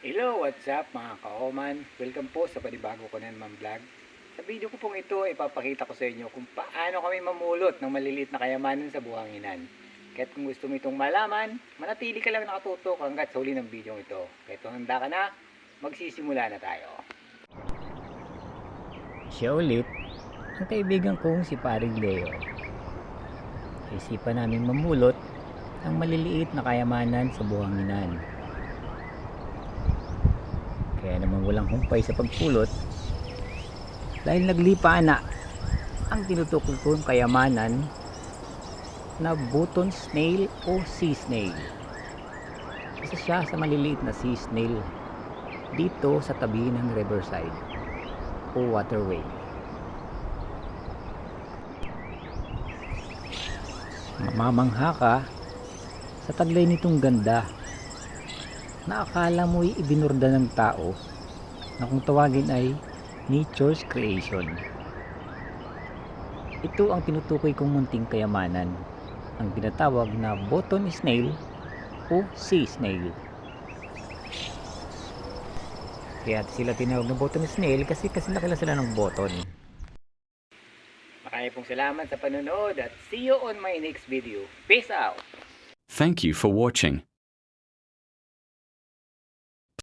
Hello, what's up mga kaoman? Welcome po sa panibago ko na naman vlog. Sa video ko pong ito, ipapakita ko sa inyo kung paano kami mamulot ng maliliit na kayamanan sa buhanginan. Kaya't kung gusto mo itong malaman, manatili ka lang nakatutok hanggat sa huli ng video ito. Kaya kung handa ka na, magsisimula na tayo. Siya ulit, ang kaibigan kong si Paring Leo. Isipan namin mamulot ng maliliit na kayamanan sa buhanginan. Kaya naman walang humpay sa pagpulot dahil naglipa na ang tinutukoy kong kayamanan na button snail o sea snail. Isa siya sa maliliit na sea snail dito sa tabi ng riverside o waterway. Mamamangha ka sa taglay nitong ganda na akala mo'y ibinurda ng tao na kung tawagin ay nature's creation. Ito ang tinutukoy kong munting kayamanan, ang tinatawag na button snail o sea snail. Kaya sila tinawag na button snail kasi kasi nakila sila ng button. Maraming pong salamat sa panonood at see you on my next video. Peace out! Thank you for watching.